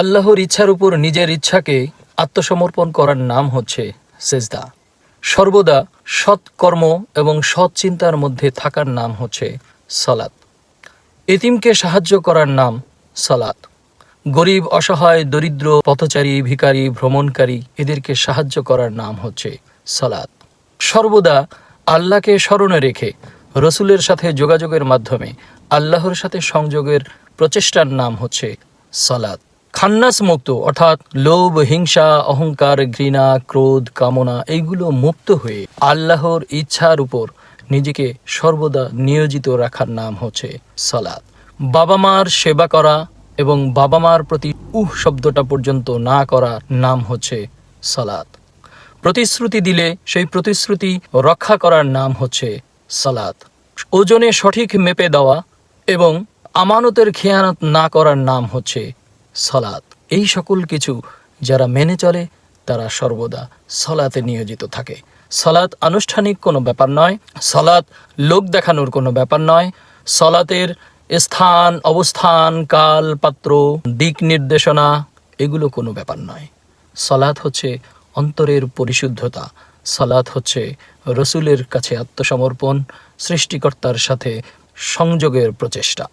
আল্লাহর ইচ্ছার উপর নিজের ইচ্ছাকে আত্মসমর্পণ করার নাম হচ্ছে সেজদা। সর্বদা সৎকর্ম এবং সৎ চিন্তার মধ্যে থাকার নাম হচ্ছে সালাত। এতিমকে সাহায্য করার নাম সালাত। গরিব, অসহায়, দরিদ্র, পথচারী, ভিখারি, ভ্রমণকারী এদেরকে সাহায্য করার নাম হচ্ছে সালাত। সর্বদা আল্লাহকে স্মরণে রেখে রসুলের সাথে যোগাযোগের মাধ্যমে আল্লাহর সাথে সংযোগের প্রচেষ্টার নাম হচ্ছে সালাত। খান্নাস মুক্ত, অর্থাৎ লোভ, হিংসা, অহংকার, ঘৃণা, ক্রোধ, কামনা, এইগুলো মুক্ত হয়ে আল্লাহর ইচ্ছার উপর নিজেকে সর্বদা নিয়োজিত রাখার নাম হচ্ছে সালাত। বাবা মার সেবা করা এবং বাবা মার প্রতি উহ শব্দটা পর্যন্ত না করার নাম হচ্ছে সালাত। প্রতিশ্রুতি দিলে সেই প্রতিশ্রুতি রক্ষা করার নাম হচ্ছে সালাত। ওজনে সঠিক মেপে দেওয়া এবং আমানতের খেয়ানত না করার নাম হচ্ছে সালাত। এই সকল কিছু যারা মেনে চলে, তারা সর্বদা সলাতে নিয়োজিত থাকে। সলাৎ আনুষ্ঠানিক কোনো ব্যাপার নয় সলাৎ লোক দেখানোর কোনো ব্যাপার নয়। সলাতের স্থান, অবস্থান, কাল, পাত্র, দিক নির্দেশনা, এগুলো কোনো ব্যাপার নয়। সলাৎ হচ্ছে অন্তরের পরিশুদ্ধতা। সালাত হচ্ছে রসুলের কাছে আত্মসমর্পণ, সৃষ্টিকর্তার সাথে সংযোগের প্রচেষ্টা।